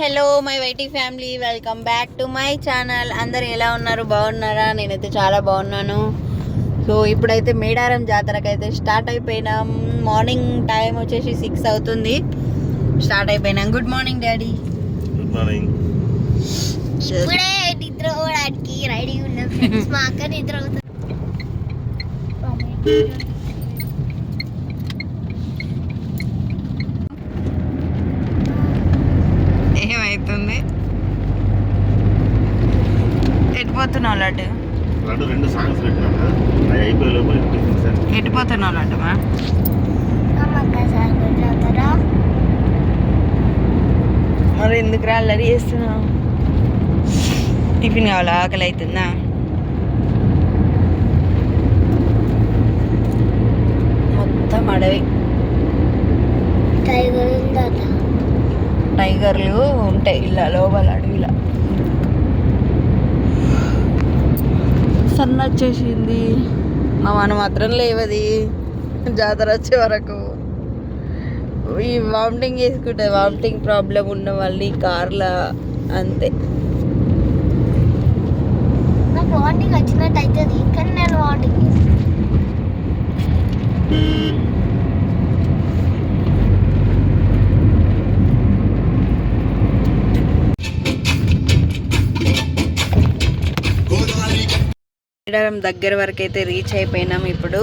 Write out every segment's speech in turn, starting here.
Hello my YT family. Welcome back to my channel. అందరు ఎలా ఉన్నారు? బాగున్నారా? నేనైతే చాలా బాగున్నాను. సో ఇప్పుడైతే మేడారం జాతరకు అయితే స్టార్ట్ అయిపోయినాం. మార్నింగ్ టైం వచ్చేసి సిక్స్ అవుతుంది. స్టార్ట్ అయిపోయినాం. Good morning daddy. Good morning. ఇప్పుడే నిద్ర రెడీ ఉన్న ఫ్రెండ్స్. మా అక్క నిద్ర అవుతుంది ఎట్టిపోతున్నావు లడ్డు రెండు రెండు సాంగ్స్ పెట్టినా అయిపోయే లోపల లడ్డుమా మరి ఎందుకు రాళ్ళది చేస్తున్నావు? టిఫిన్ కావాలా? ఆకలి అవుతుందా మొత్తం అడవి. టైగర్లు ఉంటాయి ఇలా లోపల అడవిలో. సన్న వచ్చేసింది మా మన మాత్రం లేవది. జాతర వచ్చే వరకు. ఈ వామిటింగ్ చేసుకుంటే వామిటింగ్ ప్రాబ్లం ఉన్న వాళ్ళు ఈ కార్ల అంతే. నాకు వాంటింగ్ వచ్చినట్టు అవుతుంది కానీ నేను వాంటింగ్ మేడారం దగ్గర వరకు అయితే రీచ్ అయిపోయినాం ఇప్పుడు.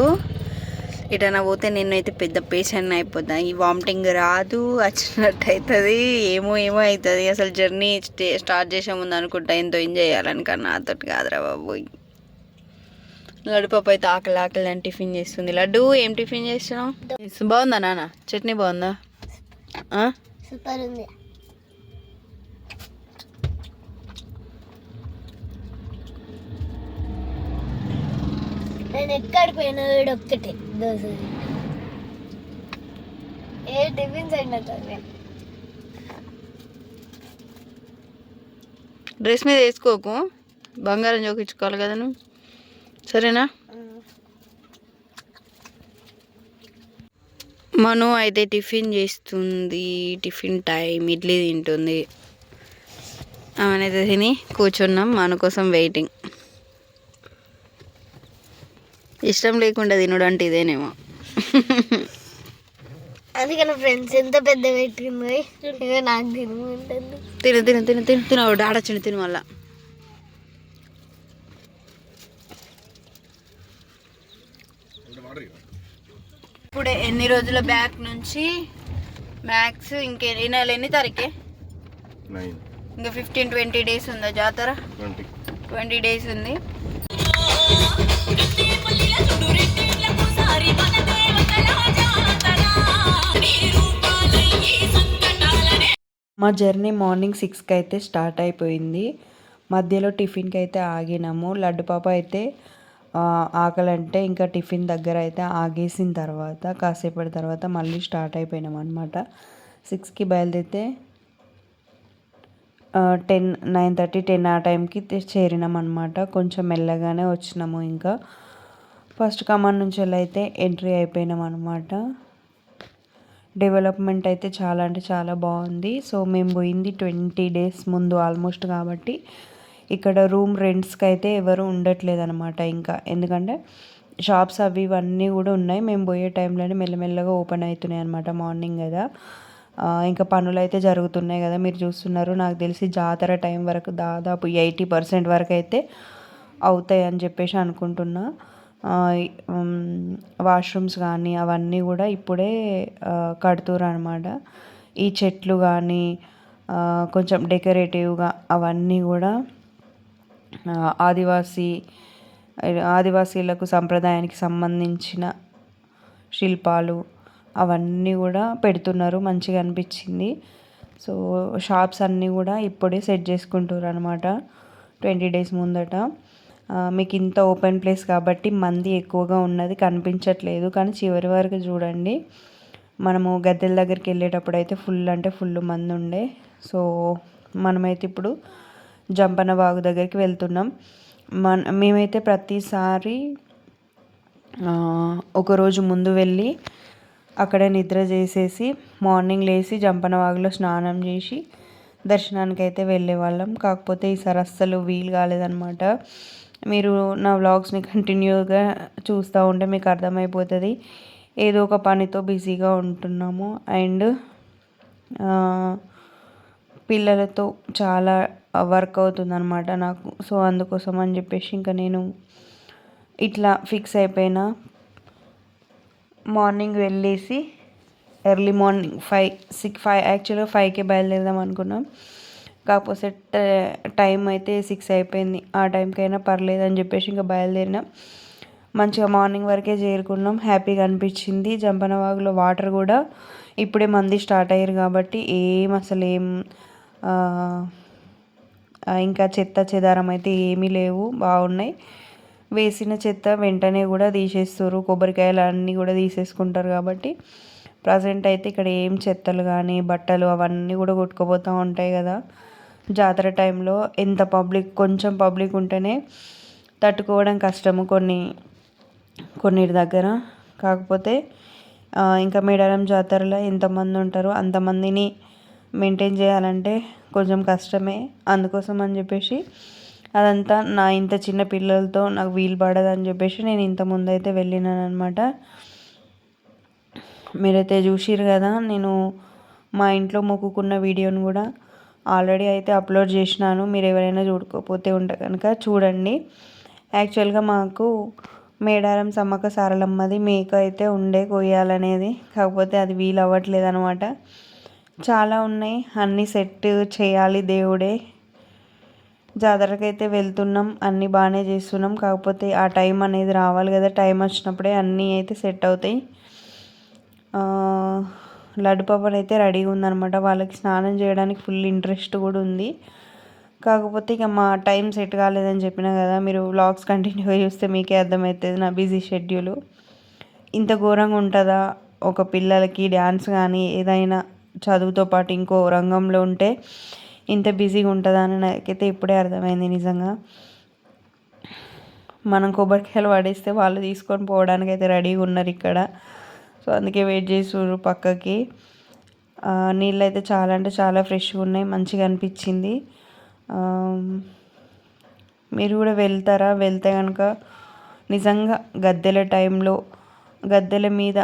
ఇటన్నా పోతే నేనైతే పెద్ద పేషెంట్ అయిపోతా. ఈ వామిటింగ్ రాదు వచ్చినట్టు అవుతుంది ఏమో ఏమో అవుతుంది అసలు జర్నీ స్టార్ట్ చేసే ముందు అనుకుంటా ఎంతో ఎంజాయ్ చేయాలని కానీ నాతో కాదురా బాబు లడ్డు పాప అయితే ఆకలి ఆకలి అని టిఫిన్ చేస్తుంది. లడ్డు ఏం టిఫిన్ చేస్తున్నావు? బాగుందా నాన్న? చట్నీ బాగుందా? సూపర్ ఉంది. నేను ఎక్కడికి పోయినా ఒక్కటే. దోశ ఏ టిఫిన్ సెంటర్ డ్రెస్ మీద వేసుకోకు. బంగారం చూపించుకోవాలి కదా నువ్వు. సరేనా? మను అయితే టిఫిన్ చేస్తుంది. టిఫిన్ టైం ఇడ్లీ తింటుంది. ఆమెనైతే తిని కూర్చున్నాం. మన కోసం వెయిటింగ్ ఇష్టం లేకుండా తినడు అంటే ఇదేనేమో. అందుకని ఫ్రెండ్స్ ఎంత పెద్ద పెట్టింది నాకు తినమంటుంది. తిను తిను తిను తిను తిను ఆడొచ్చిండు తిను మళ్ళా. ఇప్పుడు ఎన్ని రోజుల బ్యాక్ నుంచి? మ్యాక్స్ ఇంకే ఈ నెల ఎన్ని తారీఖే? ఇంకా ఫిఫ్టీన్ ట్వంటీ డేస్ ఉందా జాతర? ట్వంటీ డేస్ ఉంది. మా జర్నీ మార్నింగ్ సిక్స్కి అయితే స్టార్ట్ అయిపోయింది. మధ్యలో టిఫిన్కి అయితే ఆగినాము. లడ్డు పాప అయితే ఆకలంటే ఆకలి అంటే ఇంకా టిఫిన్ దగ్గర అయితే ఆగేసిన తర్వాత కాసేపటి తర్వాత మళ్ళీ స్టార్ట్ అయిపోయినాం అనమాట సిక్స్కి బయలుదేరితే టెన్ నైన్ థర్టీ టెన్ ఆ టైంకి చేరినాం అనమాట కొంచెం మెల్లగానే వచ్చినాము ఇంకా. ఫస్ట్ కమాండ్ నుంచి వెళ్ళి అయితే ఎంట్రీ అయిపోయినాం అనమాట డెవలప్మెంట్ అయితే చాలా అంటే చాలా బాగుంది. సో మేము పోయింది ట్వంటీ డేస్ ముందు ఆల్మోస్ట్ కాబట్టి ఇక్కడ రూమ్ రెంట్స్కి అయితే ఎవరు ఉండట్లేదు అనమాట ఇంకా. ఎందుకంటే షాప్స్ అవి ఇవన్నీ కూడా ఉన్నాయి. మేము పోయే టైంలోనే మెల్లమెల్లగా ఓపెన్ అవుతున్నాయి అనమాట మార్నింగ్ కదా. ఇంకా పనులు అయితే జరుగుతున్నాయి కదా. మీరు చూస్తున్నారు నాకు తెలిసి జాతర టైం వరకు దాదాపు ఎయిటీ పర్సెంట్ వరకు అయితే అవుతాయి అని చెప్పేసి అనుకుంటున్నా. వాష్రూమ్స్ కానీ అవన్నీ కూడా ఇప్పుడే కడుతురు అనమాట ఈ చెట్లు కానీ కొంచెం డెకరేటివ్గా అవన్నీ కూడా ఆదివాసీ ఆదివాసీలకు సంప్రదాయానికి సంబంధించిన శిల్పాలు అవన్నీ కూడా పెడుతున్నారు. మంచిగా అనిపించింది. సో షాప్స్ అన్నీ కూడా ఇప్పుడే సెట్ చేసుకుంటారు అనమాట ట్వంటీ డేస్ ముందట. మీకు ఇంత ఓపెన్ ప్లేస్ కాబట్టి మంది ఎక్కువగా ఉన్నది కనిపించట్లేదు కానీ చివరి వరకు చూడండి. మనము గద్దెల దగ్గరికి వెళ్ళేటప్పుడు అయితే ఫుల్ అంటే ఫుల్ మంది ఉండే. సో మనమైతే ఇప్పుడు జంపన బాగు దగ్గరికి వెళ్తున్నాం. మన మేమైతే ప్రతిసారి ఒకరోజు ముందు వెళ్ళి అక్కడే నిద్ర చేసేసి మార్నింగ్ లేచి జంపన వాగులో స్నానం చేసి దర్శనానికి అయితే వెళ్ళే వాళ్ళం కాకపోతే ఈసారి అస్సలు వీలు కాలేదనమాట మీరు నా వ్లాగ్స్ని కంటిన్యూగా చూస్తూ ఉంటే మీకు అర్థమైపోతుంది. ఏదో ఒక పనితో బిజీగా ఉంటున్నాము. అండ్ పిల్లలతో చాలా వర్క్ అవుతుందన్నమాట నాకు. సో అందుకోసం అని చెప్పేసి ఇంకా నేను ఇట్లా ఫిక్స్ అయిపోయినా. మార్నింగ్ వెళ్ళేసి early morning five six five యాక్చువల్గా ఫైవ్కి బయలుదేరదాం అనుకున్నాం. కాకపోతే టైం అయితే సిక్స్ అయిపోయింది. ఆ టైంకైనా పర్లేదు అని చెప్పేసి ఇంకా బయలుదేరినాం. మంచిగా మార్నింగ్ వరకే చేరుకున్నాం. హ్యాపీగా అనిపించింది. జంపనవాగులో వాటర్ కూడా ఇప్పుడే మంది స్టార్ట్ అయ్యారు కాబట్టి ఏం అసలు ఏం ఇంకా చెత్త చెదారం అయితే ఏమీ లేవు. బాగున్నాయి. వేసిన చెత్త వెంటనే కూడా తీసేస్తారు. కొబ్బరికాయలు అన్నీ కూడా తీసేసుకుంటారు కాబట్టి ప్రజెంట్ అయితే ఇక్కడ ఏం చెత్తలు కానీ బట్టలు అవన్నీ కూడా కొట్టుకుపోతూ ఉంటాయి కదా. జాతర టైంలో ఎంత పబ్లిక్ కొంచెం పబ్లిక్ ఉంటేనే తట్టుకోవడం కష్టము కొన్ని కొన్నిటి దగ్గర. కాకపోతే ఇంకా మేడారం జాతరలో ఎంతమంది ఉంటారో అంతమందిని మెయింటైన్ చేయాలంటే కొంచెం కష్టమే. అందుకోసం అని చెప్పేసి అదంతా నా ఇంత చిన్న పిల్లలతో నాకు వీలు పడదని చెప్పేసి నేను ఇంత ముందు అయితే వెళ్ళినాను అనమాట మీరైతే చూసిరు కదా నేను మా ఇంట్లో మొక్కుకున్న వీడియోని కూడా ఆల్రెడీ అయితే అప్లోడ్ చేసినాను మీరు ఎవరైనా చూడకపోతే ఉంటే కనుక చూడండి. యాక్చువల్గా మాకు మేడారం సమ్మక్క సారలమ్మది మేక అయితే ఉండే కొయ్యాలనేది కాకపోతే అది వీలు అవ్వట్లేదు అనమాట చాలా ఉన్నాయి అన్నీ సెట్ చేయాలి దేవుడే. జాతరకైతే వెళ్తున్నాం అన్నీ బాగానే చేస్తున్నాం కాకపోతే ఆ టైం అనేది రావాలి కదా టైం వచ్చినప్పుడే అన్నీ అయితే సెట్ అవుతాయి. లడ్డు పప్పన్ అయితే రెడీగా ఉందనమాట వాళ్ళకి స్నానం చేయడానికి ఫుల్ ఇంట్రెస్ట్ కూడా ఉంది. కాకపోతే ఇక మా టైం సెట్ కాలేదని చెప్పిన కదా మీరు వ్లాగ్స్ కంటిన్యూగా చూస్తే మీకే అర్థమవుతుంది నా బిజీ షెడ్యూల్. ఇంత ఘోరంగా ఉంటుందా? ఒక పిల్లలకి డ్యాన్స్ కానీ ఏదైనా చదువుతో పాటు ఇంకో రంగంలో ఉంటే ఇంత బిజీగా ఉంటుందా అని నాకైతే ఇప్పుడే అర్థమైంది నిజంగా. మనం కొబ్బరికాయలు పడేస్తే వాళ్ళు తీసుకొని పోవడానికి అయితే రెడీగా ఉన్నారు ఇక్కడ. సో అందుకే వెయిట్ చేసారు పక్కకి. నీళ్ళు అయితే చాలా అంటే చాలా ఫ్రెష్గా ఉన్నాయి మంచిగా అనిపించింది. మీరు కూడా వెళ్తారా? వెళ్తే కనుక నిజంగా గద్దెల టైంలో గద్దెల మీద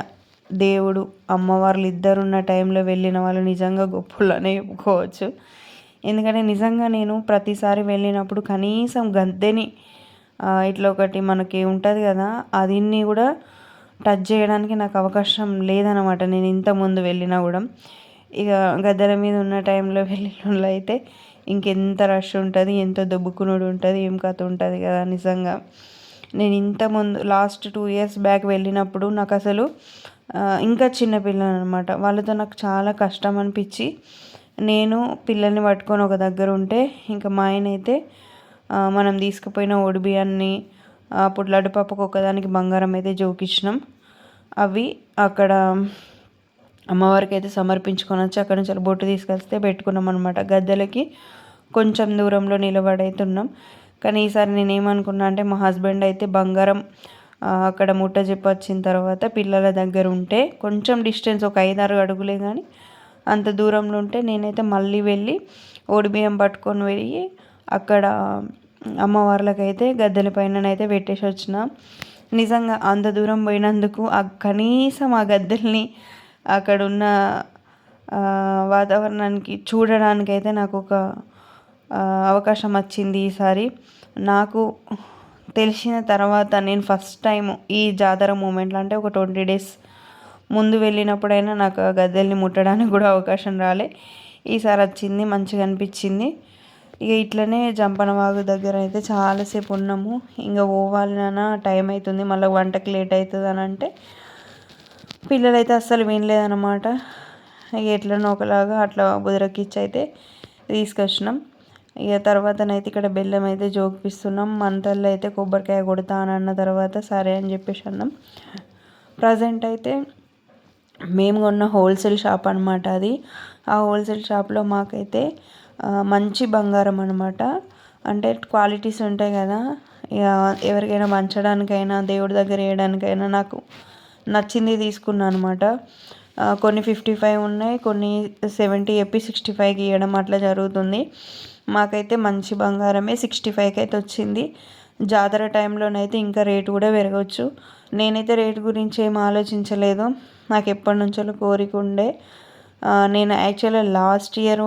దేవుడు అమ్మవార్లు ఇద్దరు ఉన్న టైంలో వెళ్ళిన వాళ్ళు నిజంగా గొప్పలనే చెప్పుకోవచ్చు. ఎందుకంటే నిజంగా నేను ప్రతిసారి వెళ్ళినప్పుడు కనీసం గద్దెని ఇట్లా ఒకటి మనకి ఉంటుంది కదా అదిన్ని కూడా టచ్ చేయడానికి నాకు అవకాశం లేదనమాట నేను ఇంత ముందు వెళ్ళినా కూడా. ఇక గద్దెల మీద ఉన్న టైంలో వెళ్ళిన అయితే ఇంకెంత రష్ ఉంటుంది ఎంత దొబ్బుకునుడు ఉంటుంది ఏం కథ ఉంటుంది కదా నిజంగా. నేను ఇంత ముందు లాస్ట్ టూ ఇయర్స్ బ్యాక్ వెళ్ళినప్పుడు నాకు అసలు ఇంకా చిన్నపిల్లలు అనమాట వాళ్ళతో నాకు చాలా కష్టం అనిపించి నేను పిల్లల్ని పట్టుకొని ఒక దగ్గర ఉంటే ఇంకా మా ఆయన అయితే మనం తీసుకుపోయిన ఒడిబియ్యాన్ని అప్పుడు లడ్డుపప్పకు ఒకదానికి బంగారం అయితే జోకిచ్చినాం. అవి అక్కడ అమ్మవారికి అయితే సమర్పించుకొని వచ్చి అక్కడ నుంచి బొట్టు తీసుకొస్తే పెట్టుకున్నాం అనమాట గద్దెలకి కొంచెం దూరంలో నిలబడైతే ఉన్నాం కానీ ఈసారి నేను ఏమనుకున్నా అంటే మా హస్బెండ్ అయితే బంగారం అక్కడ ముట్ట చెప్పి వచ్చిన తర్వాత పిల్లల దగ్గర ఉంటే కొంచెం డిస్టెన్స్ ఒక ఐదారు అడుగులే కానీ అంత దూరంలో ఉంటే నేనైతే మళ్ళీ వెళ్ళి ఓడిబియ్యం పట్టుకొని వెళ్ళి అక్కడ అమ్మవార్లకైతే గద్దెల పైననైతే పెట్టేసి వచ్చిన. నిజంగా అంత దూరం పోయినందుకు ఆ కనీసం ఆ గద్దెల్ని అక్కడ ఉన్న వాతావరణానికి చూడడానికైతే నాకు ఒక అవకాశం వచ్చింది ఈసారి. నాకు తెలిసిన తర్వాత నేను ఫస్ట్ టైం ఈ జాతర మూమెంట్లో అంటే ఒక ట్వంటీ డేస్ ముందు వెళ్ళినప్పుడైనా నాకు ఆ గద్దెల్ని ముట్టడానికి కూడా అవకాశం రాలే. ఈసారి వచ్చింది మంచిగా అనిపించింది. ఇక ఇట్లనే జంపనవాగు దగ్గర అయితే చాలాసేపు ఉన్నాము. ఇంకా పోవాలి నాన్న టైం అవుతుంది మళ్ళీ వంటకి లేట్ అవుతుంది అని అంటే పిల్లలైతే అస్సలు వినలేదన్నమాట. ఇక ఎట్లనో ఒకలాగా అట్లా బుదరకిచ్చి అయితే తీసుకొచ్చినాం. ఇక తర్వాతనైతే ఇక్కడ బెల్లం అయితే జోకిపిస్తున్నాం మంతల్లో అయితే కొబ్బరికాయ కొడతా అని అన్న తర్వాత సరే అని చెప్పేసి అన్నాం. ప్రజెంట్ అయితే మేము కొన్న హోల్సేల్ షాప్ అనమాట అది. ఆ హోల్సేల్ షాప్లో మాకైతే మంచి బంగారం అనమాట అంటే క్వాలిటీస్ ఉంటాయి కదా. ఇక ఎవరికైనా పంచడానికైనా దేవుడి దగ్గర వేయడానికైనా నాకు నచ్చింది తీసుకున్నాను అనమాట కొన్ని ఫిఫ్టీ ఫైవ్ ఉన్నాయి కొన్ని సెవెంటీ ఎప్పి సిక్స్టీ ఫైవ్కి ఇవ్వడం అట్లా జరుగుతుంది. మాకైతే మంచి బంగారమే సిక్స్టీ ఫైవ్కి అయితే వచ్చింది. జాతర టైంలోనైతే ఇంకా రేటు కూడా పెరగవచ్చు నేనైతే రేటు గురించి ఏం ఆలోచించలేదు. నాకు ఎప్పటి నుంచో కోరిక ఉండే. నేను యాక్చువల్గా లాస్ట్ ఇయర్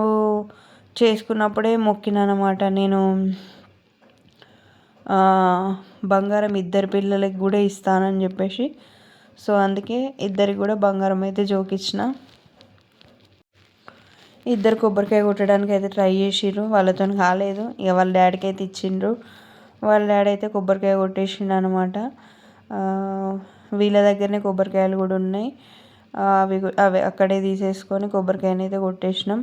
చేసుకున్నప్పుడే మొక్కినానమాట. నేను బంగారం ఇద్దరు పిల్లలకి కూడా ఇస్తానని చెప్పేసి. సో అందుకే ఇద్దరికి కూడా బంగారం అయితే జోకిచ్చిన ఇద్దరు కొబ్బరికాయ కొట్టడానికి అయితే ట్రై చేసిర్రు. వాళ్ళతో కాలేదు. ఇక వాళ్ళ డాడీకి అయితే ఇచ్చిండ్రు. వాళ్ళ డాడీ అయితే కొబ్బరికాయ కొట్టేసిండు అనమాట వీళ్ళ దగ్గరనే కొబ్బరికాయలు కూడా ఉన్నాయి. అవి అవి అక్కడే తీసేసుకొని కొబ్బరికాయని అయితే కొట్టేసినాం.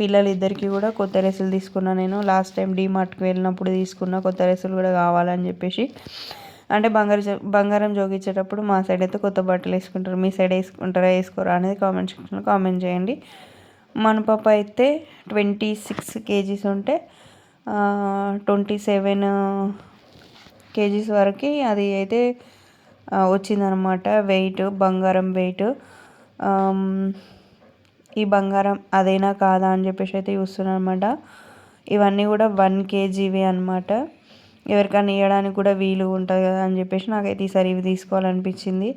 పిల్లలిద్దరికీ కూడా కొత్త డ్రెస్సులు తీసుకున్నా నేను. లాస్ట్ టైం డీమార్ట్కి వెళ్ళినప్పుడు తీసుకున్న కొత్త డ్రెస్సులు కూడా కావాలని చెప్పేసి. అంటే బంగారు జో- బంగారం జోగించేటప్పుడు మా సైడ్ అయితే కొత్త బట్టలు వేసుకుంటారు. మీ సైడ్ వేసుకుంటారా వేసుకోరా అనేది కామెంట్ సెక్షన్లో కామెంట్ చేయండి. మన పాప అయితే ట్వంటీ సిక్స్ కేజీస్ ఉంటే ట్వంటీ సెవెన్ కేజీస్ వరకు అది అయితే వచ్చిందనమాట వెయిట్ బంగారం వెయిట్ ఈ బంగారం అదేనా కాదా అని చెప్పేసి అయితే చూస్తున్నాను అనమాట ఇవన్నీ కూడా వన్ కేజీవి అనమాట ఎవరికైనా ఇవ్వడానికి కూడా వీలు ఉంటుంది కదా అని చెప్పేసి నాకైతే ఈసారి ఇవి తీసుకోవాలనిపించింది.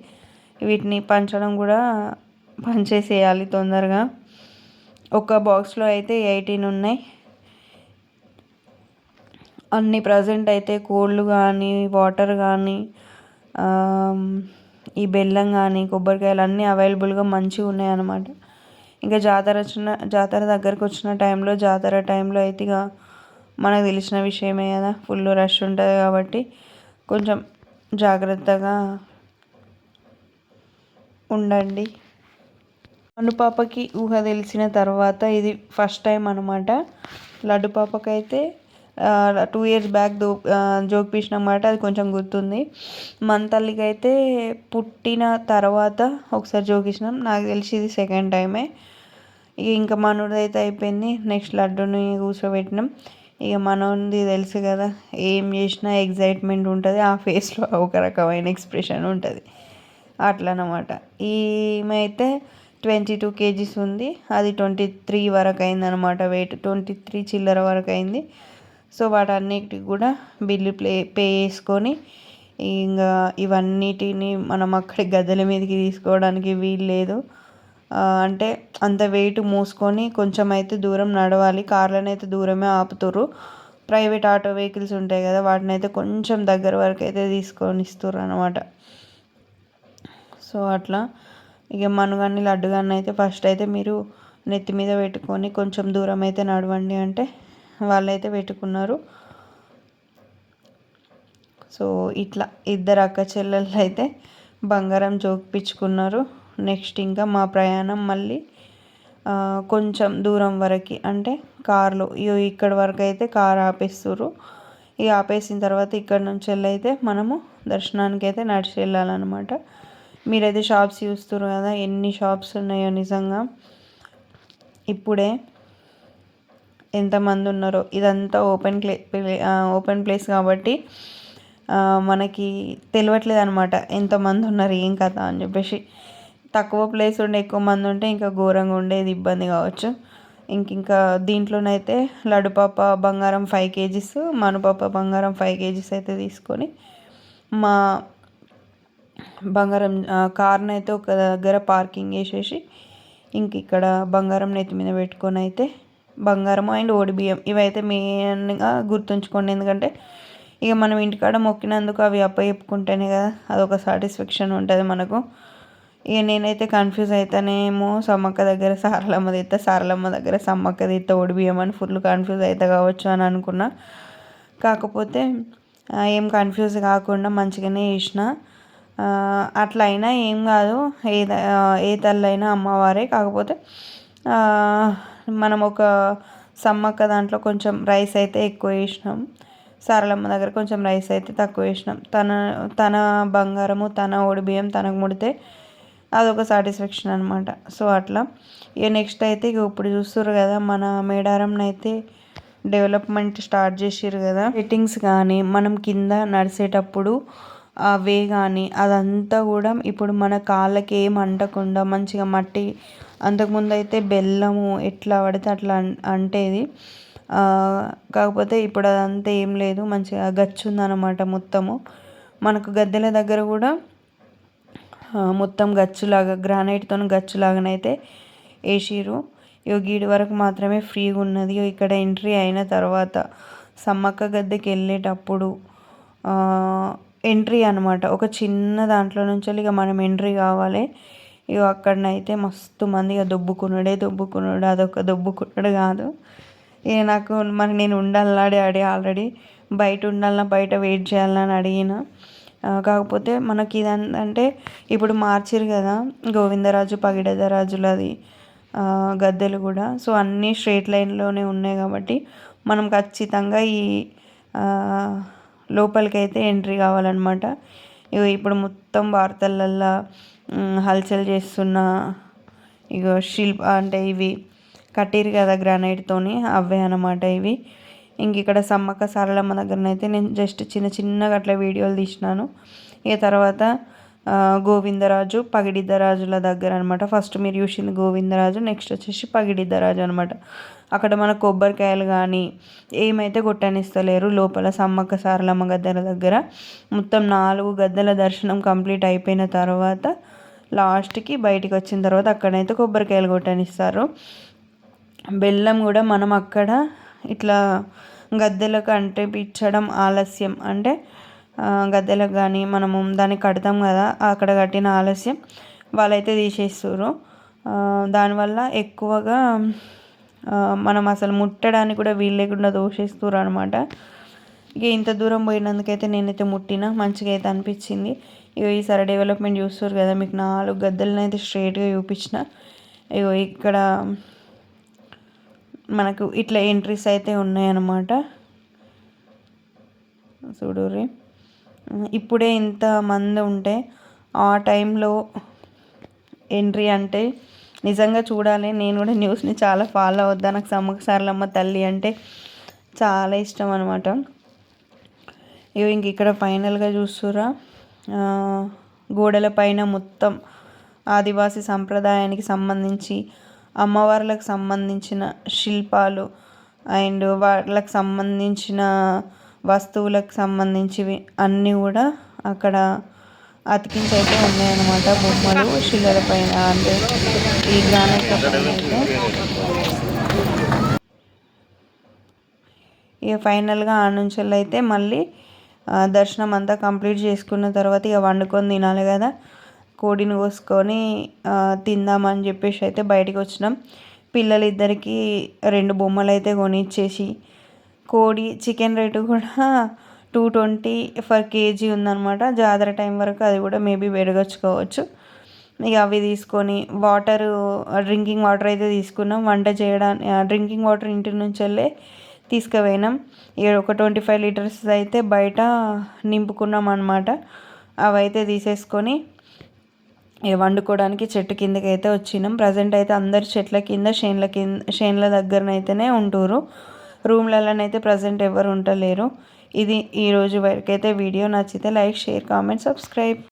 వీటిని పంచడం కూడా పంచేసేయాలి తొందరగా. ఒక బాక్స్లో అయితే ఎయిటీన్ ఉన్నాయి. అన్ని ప్రజెంట్ అయితే కోళ్ళు కానీ వాటర్ కానీ ఈ బెల్లం కానీ కొబ్బరికాయలు అన్నీ అవైలబుల్గా మంచిగా ఉన్నాయి అన్నమాట ఇంకా జాతర వచ్చిన జాతర దగ్గరకు వచ్చిన టైంలో జాతర టైంలో అయితే ఇక మనకు తెలిసిన విషయమే కదా. ఫుల్ రష్ ఉంటుంది కాబట్టి కొంచెం జాగ్రత్తగా ఉండండి. అనుపాపకి ఊహ తెలిసిన తర్వాత ఇది ఫస్ట్ టైం అనమాట లడ్డు పాపకైతే టూ ఇయర్స్ బ్యాక్ దో జోకిపించినమాట అది కొంచెం గుర్తుంది. మన తల్లికి అయితే పుట్టిన తర్వాత ఒకసారి జోకించినాం నాకు తెలిసి ఇది సెకండ్ టైమే ఇక ఇంకా మనోడిది అయితే అయిపోయింది. నెక్స్ట్ లడ్డుని కూర్చోబెట్టినాం. ఇక మనోడిది తెలుసు కదా ఏం చేసినా ఎగ్జైట్మెంట్ ఉంటుంది ఆ ఫేస్లో ఒక రకమైన ఎక్స్ప్రెషన్ ఉంటుంది. అట్లనమాట. ఈమె అయితే ట్వంటీ టూ కేజీస్ ఉంది. అది ట్వంటీ త్రీ వరకు అయిందనమాట వెయిట్. ట్వంటీ త్రీ చిల్లర వరకు అయింది సో వాటన్నిటికి కూడా బిల్లు ప్లే పే చేసుకొని ఇంకా ఇవన్నిటిని మనం అక్కడ గద్దెల మీదకి తీసుకోవడానికి వీలు లేదు అంటే అంత వెయిట్ మోసుకొని కొంచెం అయితే దూరం నడవాలి. కార్లను అయితే దూరమే ఆపుతుర్రు. ప్రైవేట్ ఆటో వెహికల్స్ ఉంటాయి కదా వాటిని అయితే కొంచెం దగ్గర వరకు అయితే తీసుకొని ఇస్తుర్రు అనమాట సో అట్లా. ఇక మనుగాన్ని లడ్డుగాన్ని అయితే ఫస్ట్ అయితే మీరు నెత్తి మీద పెట్టుకొని కొంచెం దూరం అయితే నడవండి అంటే వాళ్ళైతే పెట్టుకున్నారు. సో ఇట్లా. ఇద్దరు అక్క చెల్లెళ్ళు అయితే బంగారం జోకిపించుకున్నారు నెక్స్ట్ ఇంకా మా ప్రయాణం మళ్ళీ కొంచెం దూరం వరకు. అంటే కార్లో ఇగో ఇక్కడ వరకు అయితే కార్ ఆపేస్తుర్రు. ఇక ఆపేసిన తర్వాత ఇక్కడ నుంచి వెళ్ళైతే మనము దర్శనానికి అయితే నడిచి వెళ్ళాలన్నమాట. మీరైతే షాప్స్ చూస్తున్నారు కదా ఎన్ని షాప్స్ ఉన్నాయో నిజంగా. ఇప్పుడే ఎంతమంది ఉన్నారో ఇదంతా ఓపెన్ ప్లే ఓపెన్ ప్లేస్ కాబట్టి మనకి తెలియట్లేదు అనమాట ఎంతమంది ఉన్నారు ఏం కథ అని చెప్పేసి. తక్కువ ప్లేస్ ఉండే ఎక్కువ మంది ఉంటే ఇంకా ఘోరంగా ఉండేది ఇబ్బంది కావచ్చు. ఇంక ఇంకా దీంట్లోనైతే లడ్డుపాప బంగారం ఫైవ్ కేజీస్ మనుపాప బంగారం ఫైవ్ కేజీస్ అయితే తీసుకొని మా బంగారం ఆ, కార్ని అయితే ఒక దగ్గర పార్కింగ్ చేసేసి ఇంక ఇక్కడ బంగారం నెత్తి మీద పెట్టుకొని అయితే బంగారం అండ్ ఓడి బియ్యం ఇవైతే మెయిన్గా గుర్తుంచుకోండి. ఎందుకంటే ఇక మనం ఇంటికాడ మొక్కినందుకు అవి అప్ప చెప్పుకుంటేనే కదా అదొక సాటిస్ఫాక్షన్ ఉంటుంది మనకు. ఇక నేనైతే కన్ఫ్యూజ్ అవుతానేమో సమ్మక్క దగ్గర సారలమ్మ తీస్తా సారలమ్మ దగ్గర సమ్మక్క తీస్తా ఓడిబియ్యమని ఫుల్ కన్ఫ్యూజ్ అవుతా కావచ్చు అని అనుకున్నా. కాకపోతే ఏం కన్ఫ్యూజ్ కాకుండా మంచిగానే చేసిన. అట్లా అయినా ఏం కాదు ఏ ఏ తల్లి అయినా అమ్మవారే. కాకపోతే మనం ఒక సమ్మక్క దాంట్లో కొంచెం రైస్ అయితే ఎక్కువ వేసినాం సారలమ్మ దగ్గర కొంచెం రైస్ అయితే తక్కువ వేసినాం తన తన బంగారము తన ఓడి బియ్యం తనకు ముడితే అదొక సాటిస్ఫాక్షన్ అనమాట సో అట్లా. ఇక నెక్స్ట్ అయితే ఇక ఇప్పుడు చూస్తుర్రు కదా మన మేడారంనైతే అయితే డెవలప్మెంట్ స్టార్ట్ చేసిర్రు కదా. సెట్టింగ్స్ కానీ మనం కింద నడిచేటప్పుడు ఆ వే కానీ అదంతా కూడా ఇప్పుడు మన కాళ్ళకి ఏం అంటకుండా మంచిగా మట్టి అంతకుముందు అయితే బెల్లము ఎట్లా పడితే అట్లా అంటేది. కాకపోతే ఇప్పుడు అదంతా ఏం లేదు మంచిగా గచ్చు ఉందన్నమాట మొత్తము. మనకు గద్దెల దగ్గర కూడా మొత్తం గచ్చులాగా గ్రానైట్తో గచ్చులాగానైతే వేసిర్రు ఇక గీడి వరకు మాత్రమే ఫ్రీగా ఉన్నది. ఇక్కడ ఎంట్రీ అయిన తర్వాత సమ్మక్క గద్దెకి వెళ్ళేటప్పుడు ఎంట్రీ అనమాట ఒక చిన్న దాంట్లో నుంచి ఇక మనం ఎంట్రీ కావాలి. ఇక అక్కడనైతే మస్తు మంది ఇక దొబ్బుకున్నాడే దొబ్బుకున్నాడు. అదొక దొబ్బుకున్నాడు కాదు. ఇక నాకు మరి నేను ఉండాలని ఆడి ఆల్రెడీ బయట ఉండాలన్నా బయట వెయిట్ చేయాలని అడిగిన. కాకపోతే మనకి ఇదంటే ఇప్పుడు మార్చిరు కదా గోవిందరాజు పగిడదరాజులది గద్దెలు కూడా. సో అన్నీ స్ట్రేట్ లైన్లోనే ఉన్నాయి కాబట్టి మనం ఖచ్చితంగా ఈ లోపలికైతే ఎంట్రీ కావాలన్నమాట. ఇగో ఇప్పుడు మొత్తం వార్తలల్లో హల్చల్ చేస్తున్న ఇగో శిల్ప అంటే ఇవి కట్టిరు కదా గ్రానైట్తోని అవే అనమాట ఇవి. ఇంక ఇక్కడ సమ్మక్క సారలమ్మ దగ్గరనైతే నేను జస్ట్ చిన్న చిన్నగా అట్లా వీడియోలు తీసినాను. ఇక తర్వాత గోవిందరాజు పగిడిద్దరాజుల దగ్గర అనమాట ఫస్ట్ మీరు చూసింది గోవిందరాజు నెక్స్ట్ వచ్చేసి పగిడిద్దరాజు అనమాట. అక్కడ మన కొబ్బరికాయలు కానీ ఏమైతే కొట్టనిస్తలేరు లోపల సమ్మక్క సారలమ్మ గద్దెల దగ్గర. మొత్తం నాలుగు గద్దెల దర్శనం కంప్లీట్ అయిపోయిన తర్వాత లాస్ట్కి బయటికి వచ్చిన తర్వాత అక్కడైతే కొబ్బరికాయలు కొట్టనిస్తారు. బెల్లం కూడా మనం అక్కడ ఇట్లా గద్దెలకు అంటిపించడం ఆలస్యం. అంటే గద్దెలకు కానీ మనము దాన్ని కడతాం కదా అక్కడ కట్టిన ఆలస్యం వాళ్ళైతే తీసేస్తారు. దానివల్ల ఎక్కువగా మనం అసలు ముట్టడానికి కూడా వీలు లేకుండా దోషిస్తారు అనమాట ఇక ఇంత దూరం పోయినందుకైతే నేనైతే ముట్టిన మంచిగా అయితే అనిపించింది. ఇక ఈసారి డెవలప్మెంట్ చూస్తారు కదా మీకు నాలుగు గద్దెలను అయితే స్ట్రైట్గా చూపించిన. ఇగో ఇక్కడ మనకు ఇట్లా ఎంట్రీస్ అయితే ఉన్నాయన్నమాట. చూడుర్రి ఇప్పుడే ఇంత మంది ఉంటే ఆ టైంలో ఎంట్రీ అంటే నిజంగా చూడాలి. నేను కూడా న్యూస్ని చాలా ఫాలో అవుతాను నాకు సమ్మక సార్లమ్మ తల్లి అంటే చాలా ఇష్టం అనమాట ఇవి ఇంక ఇక్కడ ఫైనల్గా చూస్తురా గోడల పైన మొత్తం ఆదివాసీ సంప్రదాయానికి సంబంధించి అమ్మవార్లకు సంబంధించిన శిల్పాలు అండ్ వాళ్ళకి సంబంధించిన వస్తువులకు సంబంధించివి అన్నీ కూడా అక్కడ అతికించి అయితే ఉన్నాయన్నమాట. బొమ్మలు శిలల పైన అంటే ఈ గ్రానైట్ల పైన అయితే. ఇక ఫైనల్గా ఆ నుంచి అయితే మళ్ళీ దర్శనం అంతా కంప్లీట్ చేసుకున్న తర్వాత ఇక వండుకొని తినాలి కదా. కోడిని కోసుకొని తిందామని చెప్పేసి అయితే బయటకు వచ్చినాం. పిల్లలిద్దరికీ రెండు బొమ్మలు అయితే కొనిచ్చేసి కోడి చికెన్ రేటు కూడా టూ ట్వంటీ ఫర్ కేజీ ఉందనమాట జాతర టైం వరకు అది కూడా మేబీ పెరగచ్చుకోవచ్చు. ఇక అవి తీసుకొని వాటర్ డ్రింకింగ్ వాటర్ అయితే తీసుకున్నాం. వంట చేయడానికి డ్రింకింగ్ వాటర్ ఇంటి నుంచి వెళ్ళే తీసుకుపోయినాం. ఇక ఒక ట్వంటీ ఫైవ్ లీటర్స్ అయితే బయట నింపుకున్నాం అనమాట అవైతే తీసేసుకొని వండుకోవడానికి చెట్టు కిందకి అయితే వచ్చినాం. ప్రజెంట్ అయితే అందరు చెట్ల కింద షేన్ల కింద షేన్ల దగ్గరనైతేనే ఉంటురు. రూమ్లలోనైతే ప్రజెంట్ ఎవరు ఉండలేరు ఇది ఈరోజు వరకు అయితే వీడియో. నచ్చితే లైక్ షేర్ కామెంట్ సబ్స్క్రైబ్.